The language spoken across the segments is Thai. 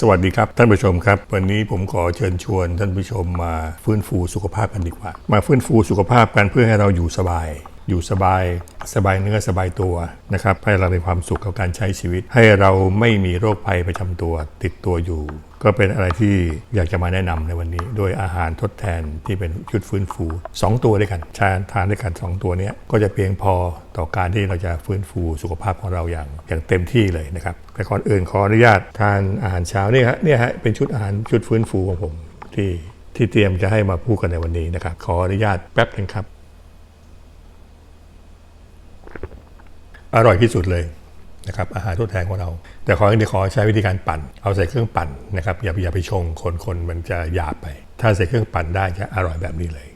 สวัสดีครับ ท่านผู้ชมครับ วันนี้ผมขอเชิญชวนท่านผู้ชมมาฟื้นฟูสุขภาพกันดีกว่า มาฟื้นฟูสุขภาพกันเพื่อให้เราอยู่สบาย อยู่สบายสบายเนื้อสบายตัวนะครับให้เรามีความสุขกับการใช้ชีวิต ให้เราไม่มีโรคภัยประจำตัวติดตัวอยู่ ก็เป็นอะไรที่อยากจะมาแนะนำในวันนี้ โดยอาหารทดแทนที่เป็นชุดฟื้นฟู 2 ตัวด้วยกันชาทานด้วยกัน 2 ตัวนี้ก็จะเพียงพอต่อการที่เราจะฟื้นฟูสุขภาพของเราอย่างอย่างเต็มที่เลยนะครับแต่ก่อนอื่นขออนุญาตทานอาหารเช้านี่ฮะเนี่ยฮะเป็นชุดอาหารชุดฟื้นฟูของผมที่ที่เตรียมจะให้มาพูดกันในวันนี้นะครับขออนุญาตแป๊บหนึงครับ อร่อยที่สุดเลยนะครับอาหารทดแทนของเรา แต่ขออย่างเดียวขอใช้วิธีการปั่น เอาใส่เครื่องปั่นนะครับอย่าอย่าไปชงคนคนมันจะหยาบไป ถ้าใส่เครื่องปั่นได้จะอร่อยแบบนี้เลย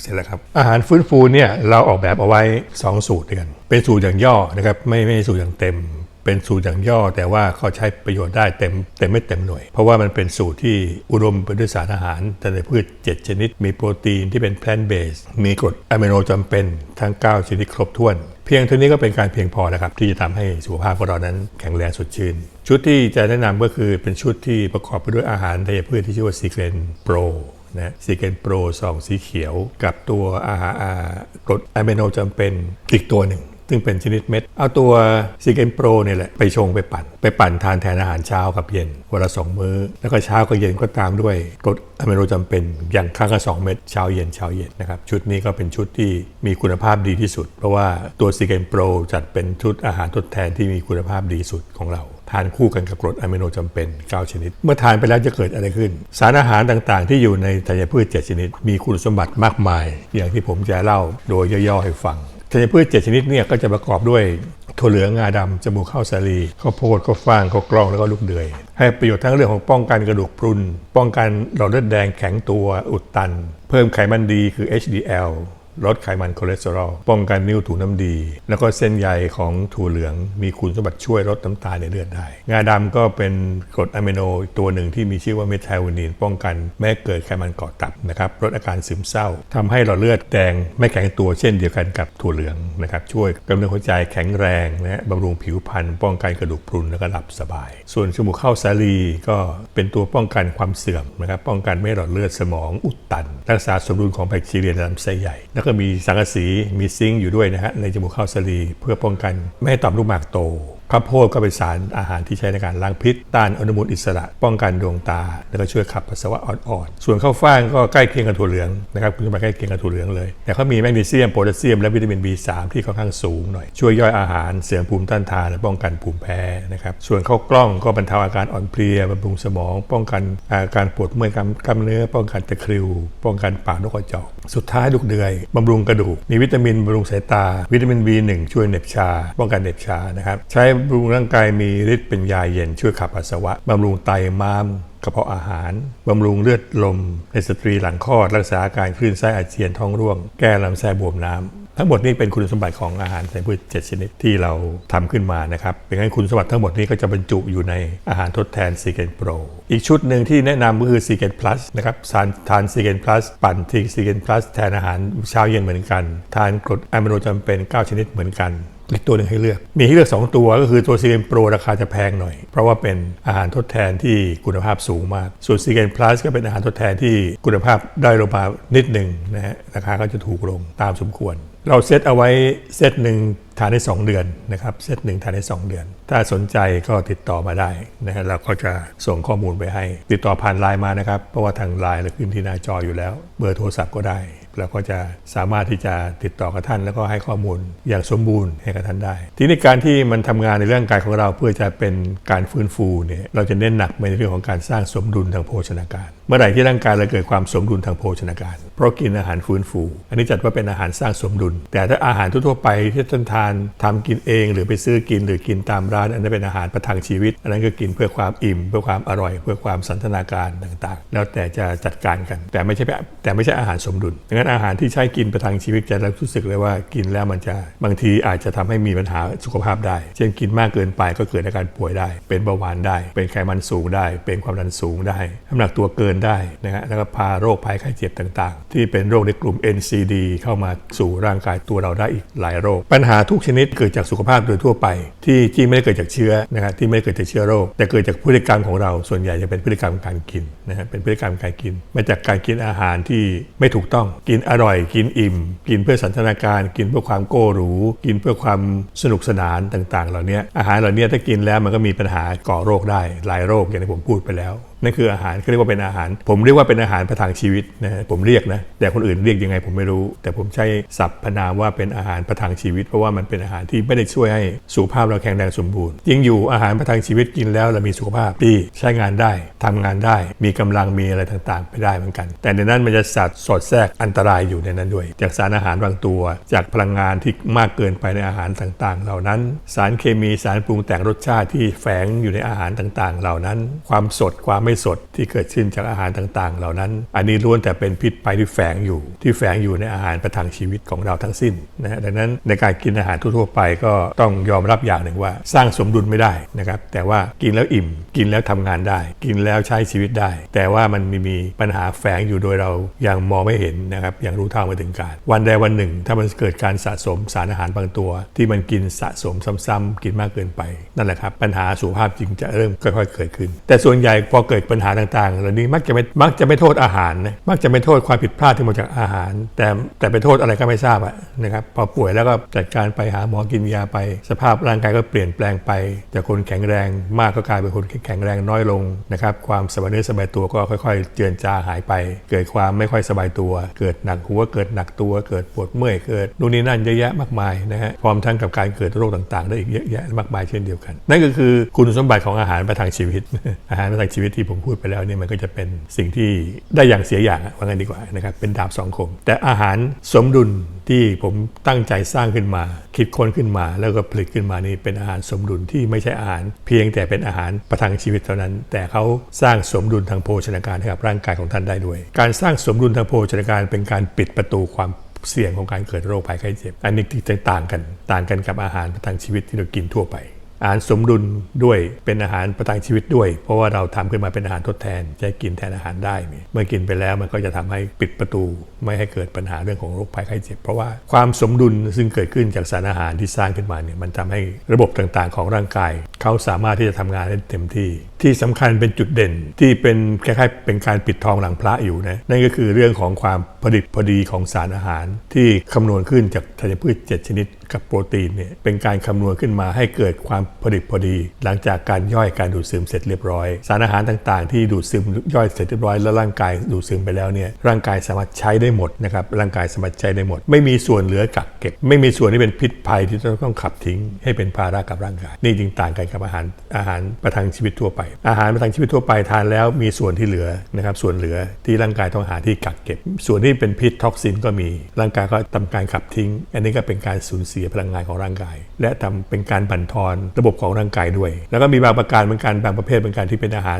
เสร็จแล้วครับ อาหารฟื้นฟูเนี่ยเราออกแบบเอาไว้ 2 สูตรด้วยกัน เป็นสูตรอย่างย่อนะครับไม่ไม่สูตรอย่างเต็ม เป็นสูตรอย่างย่อ แต่ว่าเขาใช้ประโยชน์ได้เต็มเต็มไม่เต็มหน่วย เพราะว่ามันเป็นสูตรที่อุดมไปด้วยสารอาหารแต่ในพืช 7 ชนิด มีโปรตีนที่เป็นแพลนเบสมีกรดอะมิโนจำเป็นทั้ง 9 ชนิดครบถ้วน เพียงเท่านี้ก็เป็นการเพียงพอนะครับ ที่จะทำให้สุขภาพของเรานั้นแข็งแรงสดชื่น ชุดที่จะแนะนำก็คือเป็นชุดที่ประกอบไปด้วยอาหารธัญพืชที่ชื่อว่าซีเกรนโปรนะซีเกนโปรซองสีเขียว กับตัวอาหารกรดอะมิโนจำเป็นอีกตัวหนึ่ง ซึ่งเป็นชนิดเม็ด เอาตัวซีเกนโปรเนี่ยแหละไปชงไปปั่น ไปปั่นทานแทนอาหารเช้ากับเย็นวันละสองมื้อ แล้วก็เช้ากับเย็นก็ตามด้วยกรดอะมิโนจำเป็นอย่างครั้งละสองเม็ดเช้าเย็นเช้าเย็นนะครับชุดนี้ก็เป็นชุดที่มีคุณภาพดีที่สุด เพราะว่าตัวซีเกนโปรจัดเป็นชุดอาหารทดแทนที่มีคุณภาพดีสุดของเราทานคู่กันกับกรดอะมิโนจำเป็น 9 ชนิด เมื่อทานไปแล้วจะเกิดอะไรขึ้น สารอาหารต่างๆ ที่อยู่ในธัญพืช 7 ชนิด มีคุณสมบัติมากมาย อย่างที่ผมจะเล่าโดยย่อๆให้ฟัง ธัญพืช7ชนิดเนี่ยก็จะประกอบด้วยถั่วเหลืองงาดำจมูกข้าวสาลีข้าวโพดข้าวฟ่างข้าวกล้องแล้วก็ลูกเดือย ให้ประโยชน์ทั้งเรื่องของป้องกันกระดูกพรุน ป้องกันหลอดเลือดแดงแข็งตัวอุดตัน เพิ่มไขมันดีคือ HDL ลดไขมันคอเลสเตอรอลป้องกันนิ่วถูน้ำดี แล้วก็เส้นใยของถั่วเหลือง มีคุณสมบัติช่วยลดน้ำตาลในเลือดได้ งาดำก็เป็นกรดอะมิโนตัวหนึ่งที่มีชื่อว่าเมทไทโอนีนป้องกันไม่ให้เกิดไขมันเกาะตับนะครับลดอาการซึมเศร้าทำให้หลอดเลือดแดงไม่แข็งตัวเช่นเดียวกันกับถั่วเหลืองนะครับช่วยกำเนิดหัวใจแข็งแรงนะฮะบำรุงผิวพรรณป้องกันกระดูกพรุนแล้วก็หลับสบาย ส่วนจมูกข้าวสาลีก็เป็นตัวป้องกันความเสื่อมนะครับป้องกันไม่ให้หลอดเลือดสมองอุดตัน รักษาสมดุลของแบคทีเรียในลำไส้ใหญ่แล้วก็มีสังกะสีมีซิงค์อยู่ด้วยนะฮะในจมูกข้าวสาลีเพื่อป้องกันไม่ให้ต่อมลูกหมากโต ข้าวโพดก็เป็นสารอาหารที่ใช้ในการล้างพิษ ต้านอนุมูลอิสระ ป้องกันดวงตา แล้วก็ช่วยขับปัสสาวะอ่อนๆ ส่วนข้าวฟ่างก็ใกล้เคียงกับถั่วเหลืองนะครับคุณสมบัติใกล้เคียงกับถั่วเหลืองเลย แต่เขามีแมกนีเซียมโพแทสเซียมและวิตามิน B3 ที่ค่อนข้างสูงหน่อย ช่วยย่อยอาหารเสริมภูมิต้านทานและป้องกันภูมิแพ้นะครับ ส่วนข้าวกล้องก็บรรเทาอาการอ่อนเพลียบำรุงสมอง ป้องกันอาการปวดเมื่อยกล้ามเนื้อ ป้องกันตะคริว ป้องกันปากนกกระจอก สุดท้ายลูกเดือยบำรุงกระดูก มีวิตามินบำรุงสายตา วิตามิน B1 ช่วยเหน็บชา ป้องกันเหน็บชานะครับ ใช้บำรุงร่างกายมีฤทธิ์เป็นยาเย็นช่วยขับปัสสาวะบำรุงไตม้ามกระเพาะอาหารบำรุงเลือดลม ในสตรีหลังคลอด รักษาอาการคลื่นไส้อาเจียนท้องร่วง แก้ลำไส้บวมน้ำทั้งหมดนี้เป็นคุณสมบัติของอาหารไสพืช7ชนิดที่เราทำขึ้นมานะครับเป็นงั้นคุณสมบัติทั้งหมดนี้ก็จะบรรจุอยู่ในอาหารทดแทนซีเกนโปรอีกชุดหนึ่งที่แนะนำก็คือซีเกนพลัสนะครับทานทานซีเกนพลัสปั่นทีซีเกนพลัสแทนอาหารเช้าเย็นเหมือนกัน ทานกรดอะมิโนจำเป็น 9 ชนิดเหมือนกัน อีกตัวหนึ่งให้เลือก มีให้เลือก 2 ตัวก็คือตัวซีเกนโปรราคาจะแพงหน่อย เพราะว่าเป็นอาหารทดแทนที่คุณภาพสูงมาก ส่วนซีเกนพลัสก็เป็นอาหารทดแทนที่คุณภาพได้ลงมานิดหนึ่งนะฮะราคาก็จะถูกลงตามสมควร เราเซตเอาไว้เซตหนึ่งทานได้ 2 เดือนนะครับเซตหนึ่งทานได้ 2 เดือน ถ้าสนใจก็ติดต่อมาได้นะฮะเราก็จะส่งข้อมูลไปให้ ติดต่อผ่านไลน์มานะครับเพราะว่าทางไลน์เราขึ้นที่หน้าจออยู่แล้ว เบอร์โทรศัพท์ก็ได้ แล้วก็จะสามารถที่จะติดต่อกับท่าน แล้วก็ให้ข้อมูลอย่างสมบูรณ์ให้กับท่านได้ ทีนี้การที่มันทำงานในเรื่องกายของเราเพื่อจะเป็นการฟื้นฟูเนี่ยเราจะเน้นหนักไปในเรื่องของการสร้างสมดุลทางโภชนาการ เมื่อไหร่ที่ร่างกายเราเกิดความสมดุลทางโภชนาการ เพราะกินอาหารฟื้นฟู อันนี้จัดว่าเป็นอาหารสร้างสมดุล แต่ถ้าอาหารทั่วไปที่ท่านทานทำกินเอง หรือไปซื้อกินหรือกินตามร้าน อันนั้นเป็นอาหารประทังชีวิต อันนั้นก็กินเพื่อความอิ่ม เพื่อความอร่อย เพื่อความสันทนาการต่างๆ แล้วแต่จะจัดการกัน แต่ไม่ใช่แบบแต่ไม่ใช่อาหารสมดุลดังนั้นอาหารที่ใช้กินประทังชีวิตจะรู้สึกเลยว่ากินแล้วมันจะบางทีอาจจะทำให้มีปัญหาสุขภาพได้ เช่นกินมากเกินไปก็เกิดอาการป่วยได้ เป็นเบาหวานได้ เป็นไขมันสูงได้ เป็นความดันสูงได้น้ำหนักตัวเกินได้นะฮะแล้วก็พาโรคภัยไข้เจ็บต่างๆ ที่เป็นโรคในกลุ่ม NCD เข้ามาสู่ร่างกายตัวเราได้อีกหลายโรค ปัญหาทุกชนิดเกิดจากสุขภาพโดยทั่วไป ที่ที่ไม่ได้เกิดจากเชื้อนะฮะที่ไม่ได้เกิดจากเชื้อโรค แต่เกิดจากพฤติกรรมของเราส่วนใหญ่จะเป็นพฤติกรรมการกินนะฮะเป็นพฤติกรรมการกิน มาจากการกินอาหารที่ไม่ถูกต้องกินอร่อย กินอิ่ม กินเพื่อสันทนาการ กินเพื่อความโก้หรู กินเพื่อความสนุกสนานต่าง ๆ เหล่านี้อาหารเหล่านี้ถ้ากินแล้วมันก็มีปัญหาก่อโรคได้หลายโรคอย่างที่ผมพูดไปแล้ว นั่นคืออาหารเขาเรียกว่าเป็นอาหาร ผมเรียกว่าเป็นอาหารประทังชีวิตนะผมเรียกนะแต่คนอื่นเรียกยังไงผมไม่รู้ แต่ผมใช้ศัพท์พนามว่าเป็นอาหารประทังชีวิต เพราะว่ามันเป็นอาหารที่ไม่ได้ช่วยให้สุขภาพเราแข็งแรงสมบูรณ์ยิ่งอยู่อาหารประทังชีวิตกินแล้วเรามีสุขภาพดีใช้งานได้ทำงานได้ มีกำลังมีอะไรต่างๆไปได้เหมือนกัน แต่ในนั้นมันจะสัดสอดแทรกอันตรายอยู่ในนั้นด้วย จากสารอาหารบางตัว จากพลังงานที่มากเกินไปในอาหารต่างๆ เหล่านั้น สารเคมีสารปรุงแต่งรสชาติที่แฝงอยู่ในอาหารต่างๆ เหล่านั้น ความสดความไม่สดที่เกิดขึ้นจากอาหารต่างๆ เหล่านั้น อันนี้ล้วนแต่เป็นพิษภัยที่แฝงอยู่ ที่แฝงอยู่ในอาหารประทังชีวิตของเราทั้งสิ้นนะฮะดังนั้นในการกินอาหารทั่วไปก็ต้องยอมรับอย่างหนึ่งว่า สร้างสมดุลไม่ได้นะครับแต่ว่ากินแล้วอิ่ม กินแล้วทำงานได้ กินแล้วใช้ชีวิตได้ แต่ว่ามันมีมีปัญหาแฝงอยู่โดยเรายังมองไม่เห็นนะครับยังรู้เท่าไม่ถึงการ วันใดวันหนึ่ง ถ้ามันเกิดการสะสมสารอาหารบางตัว ที่มันกินสะสมซ้ำๆกินมากเกินไปนั่นแหละครับปัญหาสุขภาพจริงจะเริ่มค่อย ๆ เกิดขึ้น แต่ส่วนใหญ่พอเกิดปัญหาต่างๆ เหล่านี้มักจะไม่มักจะไม่โทษอาหารนะมักจะไม่โทษความผิดพลาดที่มาจากอาหาร แต่แต่ไปโทษอะไรก็ไม่ทราบอะนะครับพอป่วยแล้วก็จัดการไปหาหมอกินยาไป สภาพร่างกายก็เปลี่ยนแปลงไป จากคนแข็งแรง มากก็กลายเป็นคนแข็งแรงน้อยลงนะครับความสบายเนื้อสบายตัวก็ค่อย ๆ เจือนจางหายไป เกิดความไม่ค่อยสบายตัว เกิดหนักหัวเกิดหนักตัวเกิดปวดเมื่อยเกิดนู่นนี่นั่นเยอะแยะมากมายนะฮะพร้อมทั้งกับการเกิดโรคต่างๆ ได้อีกเยอะแยะมากมายเช่นเดียวกัน นั่นก็คือคุณสมบัติของอาหารประทังชีวิต อาหารประทังชีวิตที่ผมพูดไปแล้วเนี่ยมันก็จะเป็นสิ่งที่ได้อย่างเสียอย่างว่างั้นดีกว่านะครับเป็นดาบสองคม แต่อาหารสมดุลที่ผมตั้งใจสร้างขึ้นมา คิดค้นขึ้นมา แล้วก็ผลิตขึ้นมานี่เป็นอาหารสมดุลที่ไม่ใช่อาหาร เพียงแต่เป็นอาหารประทังชีวิตเท่านั้น แต่เขาสร้างสมดุลทางโภชนาการให้กับร่างกายของท่านได้ด้วย การสร้างสมดุลทางโภชนาการเป็นการปิดประตูความเสี่ยงของการเกิดโรคภัยไข้เจ็บ อันนี้ที่ต่างกัน ต่างกันกับอาหารประทังชีวิตที่เรากินทั่วไป อาหารสมดุลด้วยเป็นอาหารประทังชีวิตด้วย เพราะว่าเราทำขึ้นมาเป็นอาหารทดแทนจะกินแทนอาหารได้เนี่ยเมื่อกินไปแล้วมันก็จะทำให้ปิดประตู ไม่ให้เกิดปัญหาเรื่องของโรคภัยไข้เจ็บ เพราะว่าความสมดุลซึ่งเกิดขึ้นจากสารอาหารที่สร้างขึ้นมาเนี่ยมันทำให้ระบบต่างๆ ของร่างกายเขาสามารถที่จะทำงานได้เต็มที่ ที่สำคัญเป็นจุดเด่นที่เป็นคล้ายๆ เป็นการปิดทองหลังพระอยู่นะนั่นก็คือเรื่องของความพอดิบพอดีของสารอาหาร ที่คำนวณขึ้นจากธัญพืช 7 ชนิดกับโปรตีนเนี่ยเป็นการคำนวณขึ้นมาให้เกิดความพอดิบพอดี หลังจากการย่อยการดูดซึมเสร็จเรียบร้อย สารอาหารต่างๆ ที่ดูดซึมย่อยเสร็จเรียบร้อยแล้วร่างกายดูดซึมไปแล้วเนี่ยร่างกายสามารถใช้ได้หมดนะครับร่างกายสามารถใช้ได้หมด ไม่มีส่วนเหลือกักเก็บ ไม่มีส่วนที่เป็นพิษภัยที่ต้องขับทิ้ง ให้เป็นภาระกับร่างกายนี่จึงต่างกันกับอาหารอาหารประทังชีวิตทั่วไป อาหารประทังชีวิตทั่วไปทานแล้วมีส่วนที่เหลือนะครับส่วนเหลือที่ร่างกายต้องหาที่กักเก็บ ส่วนที่เป็นพิษท็อกซินก็มีร่างกายก็ทำการขับทิ้ง อันนี้ก็เป็นการสูญเสียพลังงานของร่างกาย และทำเป็นการบั่นทอนระบบของร่างกายด้วย แล้วก็มีบางประการเหมือนกันบางประเภทเป็นการที่เป็นอาหาร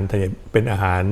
เป็นอาหาร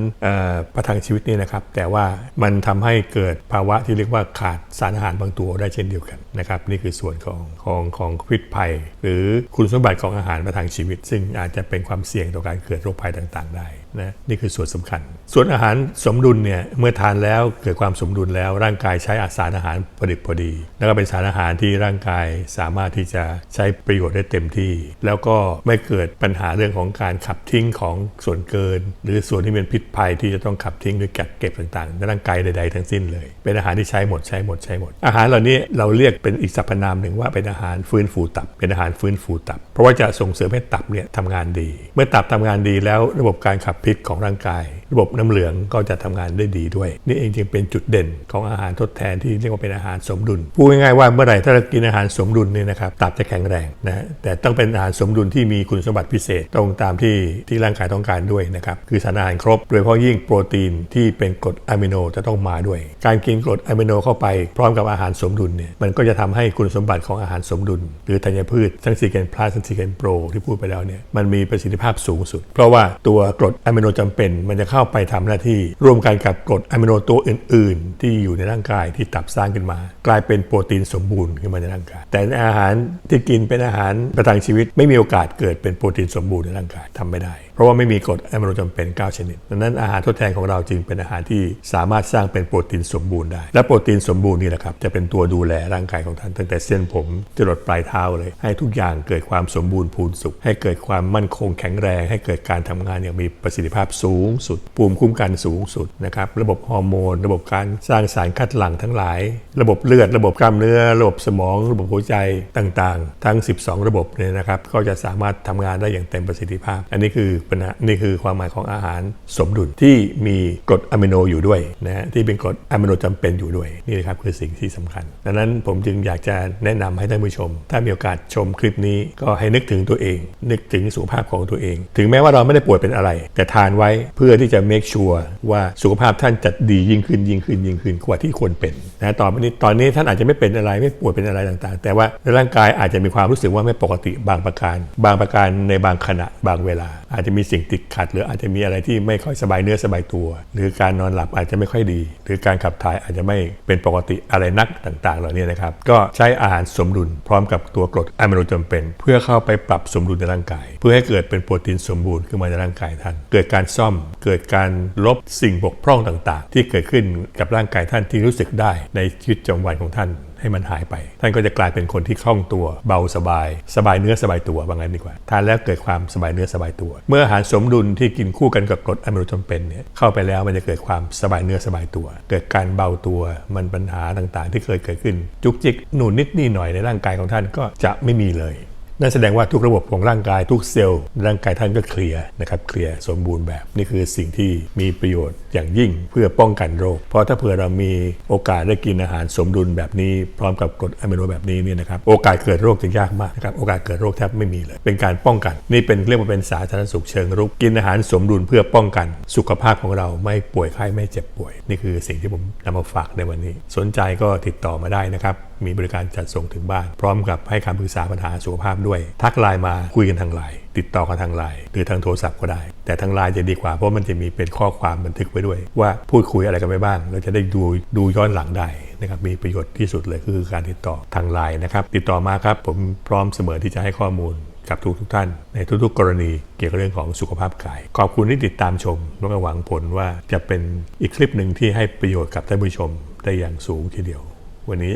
ประทังชีวิตนี่นะครับ แต่ว่ามันทำให้เกิดภาวะที่เรียกว่าขาดสารอาหารบางตัวได้เช่นเดียวกันนะครับนี่คือส่วนของของของพิษภัย หรือคุณสมบัติของอาหารประทังชีวิตซึ่งอาจจะเป็นความเสี่ยงต่อการเกิดโรคภัยต่างๆ ได้ นะนี่คือส่วนสำคัญ ส่วนอาหารสมดุลเนี่ยเมื่อทานแล้วเกิดความสมดุลแล้วร่างกายใช้อาสารอาหารพอดิบพอดี แล้วก็เป็นสารอาหารที่ร่างกายสามารถที่จะใช้ประโยชน์ได้เต็มที่ แล้วก็ไม่เกิดปัญหาเรื่องของการขับทิ้งของส่วนเกิน หรือส่วนที่เป็นพิษภัยที่จะต้องขับทิ้งหรือกักเก็บต่างๆในร่างกายใด ๆ ทั้งสิ้นเลย เป็นอาหารที่ใช้หมดใช้หมดใช้หมด อาหารเหล่านี้เราเรียกเป็นอีกสรรพนามหนึ่งว่าเป็นอาหารฟื้นฟูตับ เป็นอาหารฟื้นฟูตับ เพราะว่าจะส่งเสริมให้ตับเนี่ยทำงานดี เมื่อตับทำงานดีแล้วระบบการขับพิษของร่างกายระบบน้ำเหลืองก็จะทำงานได้ดีด้วย นี่เองจึงเป็นจุดเด่นของอาหารทดแทนที่เรียกว่าเป็นอาหารสมดุลพูดง่ายๆว่าเมื่อไหร่ถ้าเรากินอาหารสมดุลเนี่ยนะครับตับจะแข็งแรงนะแต่ต้องเป็นอาหารสมดุลที่มีคุณสมบัติพิเศษ ตรงตามที่ที่ร่างกายต้องการด้วยนะครับคือสารอาหารครบ โดยเฉพาะยิ่งโปรตีนที่เป็นกรดอะมิโนจะต้องมาด้วย การกินกรดอะมิโนเข้าไปพร้อมกับอาหารสมดุลเนี่ยมันก็จะทำให้คุณสมบัติของอาหารสมดุล หรือธัญพืชทั้งซีเกนพลัสทั้งซีเกนโปรที่พูดไปแล้วเนี่ยมันมีประสิทธิภาพสูงสุด เพราะว่าตัวกรดอะมิโนจำเป็นมันจะเข้าเข้าไปทำหน้าที่ร่วมกันกับกรดอะมิโนตัวอื่น ๆ ที่อยู่ในร่างกายที่ตับสร้างขึ้นมา กลายเป็นโปรตีนสมบูรณ์ขึ้นมาในร่างกาย แต่อาหารที่กินเป็นอาหารประทังชีวิต ไม่มีโอกาสเกิดเป็นโปรตีนสมบูรณ์ในร่างกายทำไม่ได้ เพราะว่าไม่มีกรดอะมิโนจำเป็น 9 ชนิดดังนั้นอาหารทดแทนของเราจึงเป็นอาหารที่สามารถสร้างเป็นโปรตีนสมบูรณ์ได้ และโปรตีนสมบูรณ์นี่แหละครับจะเป็นตัวดูแลร่างกายของท่านตั้งแต่เส้นผมจรดปลายเท้าเลย ให้ทุกอย่างเกิดความสมบูรณ์พูนสุข ให้เกิดความมั่นคงแข็งแรง ให้เกิดการทำงานอย่างมีประสิทธิภาพสูงสุดภูมิคุ้มกันสูงสุดนะครับระบบฮอร์โมน ระบบการสร้างสารคัดหลั่งทั้งหลาย ระบบเลือด ระบบกล้ามเนื้อ ระบบสมอง ระบบหัวใจต่างๆ ทั้ง 12 ระบบเนี่ยนะครับก็จะสามารถทำงานได้อย่างเต็มประสิทธิภาพ อันนี้คือปัญหานี่คือความหมายของอาหารสมดุลที่มีกรดอะมิโนอยู่ด้วยนะฮะที่เป็นกรดอะมิโนจำเป็นอยู่ด้วยนี่นะครับคือสิ่งที่สำคัญดังนั้นผมจึงอยากจะแนะนำให้ท่านผู้ชม ถ้ามีโอกาสชมคลิปนี้ก็ให้นึกถึงตัวเอง นึกถึงสุขภาพของตัวเอง ถึงแม้ว่าเราไม่ได้ป่วยเป็นอะไร แต่ทานไว้เพื่อที่จะ make sure ว่าสุขภาพท่านจะดียิ่งขึ้นยิ่งขึ้นยิ่งขึ้นกว่าที่ควรเป็นนะตอนนี้ตอนนี้ท่านอาจจะไม่เป็นอะไรไม่ป่วยเป็นอะไรต่างๆ แต่ว่าในร่างกายอาจจะมีความรู้สึกว่าไม่ปกติบางประการ บางประการในบางขณะบางเวลาอาจจะมีสิ่งติดขัด หรืออาจจะมีอะไรที่ไม่ค่อยสบายเนื้อสบายตัว หรือการนอนหลับอาจจะไม่ค่อยดี หรือการขับถ่ายอาจจะไม่เป็นปกติอะไรนักต่างๆ เหล่านี้นะครับ ก็ใช้อาหารสมดุลพร้อมกับตัวกรดอะมิโนจำเป็น เพื่อเข้าไปปรับสมดุลในร่างกาย เพื่อให้เกิดเป็นโปรตีนสมบูรณ์ขึ้นมาในร่างกายท่าน เกิดการซ่อม เกิดการลบสิ่งบกพร่องต่างๆ ที่เกิดขึ้นกับร่างกายท่านที่รู้สึกได้ในชีวิตประจำวันของท่าน ให้มันหายไป ท่านก็จะกลายเป็นคนที่คล่องตัว เบาสบาย สบายเนื้อสบายตัวว่างั้นดีกว่า ทานแล้วเกิดความสบายเนื้อสบายตัว เมื่ออาหารสมดุลที่กินคู่กันกับกรดอะมิโนจำเป็นเนี่ยเข้าไปแล้วมันจะเกิดความสบายเนื้อสบายตัว เกิดการเบาตัวมันปัญหาต่างๆ ที่เคยเกิดขึ้น จุกจิกหนุนนิดนี่หน่อยในร่างกายของท่านก็จะไม่มีเลย นั่นแสดงว่าทุกระบบของร่างกายทุกเซลล์ร่างกายท่านก็เคลียร์นะครับเคลียร์สมบูรณ์แบบนี่คือสิ่งที่มีประโยชน์อย่างยิ่งเพื่อป้องกันโรค เพราะถ้าเผื่อเรามีโอกาสได้กินอาหารสมดุลแบบนี้ พร้อมกับกรดอะมิโนแบบนี้เนี่ยนะครับโอกาสเกิดโรคจะยากมากนะครับโอกาสเกิดโรคแทบไม่มีเลย เป็นการป้องกัน นี่เป็นเรียกว่าเป็นสาธารณสุขเชิงรุกกินอาหารสมดุลเพื่อป้องกันสุขภาพของเราไม่ป่วยไข้ไม่เจ็บป่วย นี่คือสิ่งที่ผมนำมาฝากในวันนี้ สนใจก็ติดต่อมาได้นะครับ มีบริการจัดส่งถึงบ้าน พร้อมกับให้คำปรึกษาปัญหาสุขภาพด้วย ทักไลน์มาคุยกันทางไลน์ติดต่อกันทางไลน์หรือทางโทรศัพท์ก็ได้ แต่ทางไลน์จะดีกว่าเพราะมันจะมีเป็นข้อความบันทึกไว้ด้วย ว่าพูดคุยอะไรกันไปบ้าง เราจะได้ดูดูย้อนหลังได้นะครับมีประโยชน์ที่สุดเลยคือการติดต่อทางไลน์นะครับติดต่อมาครับผมพร้อมเสมอที่จะให้ข้อมูลกับทุกทุกท่านในทุกๆ กรณีเกี่ยวกับเรื่องของสุขภาพกาย ขอบคุณที่ติดตามชมแล้วก็หวังผลว่าจะเป็นอีกคลิปหนึ่งที่ให้ประโยชน์กับท่านผู้ชมได้อย่างสูงทีเดียว วันนี้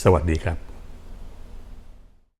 สวัสดีครับ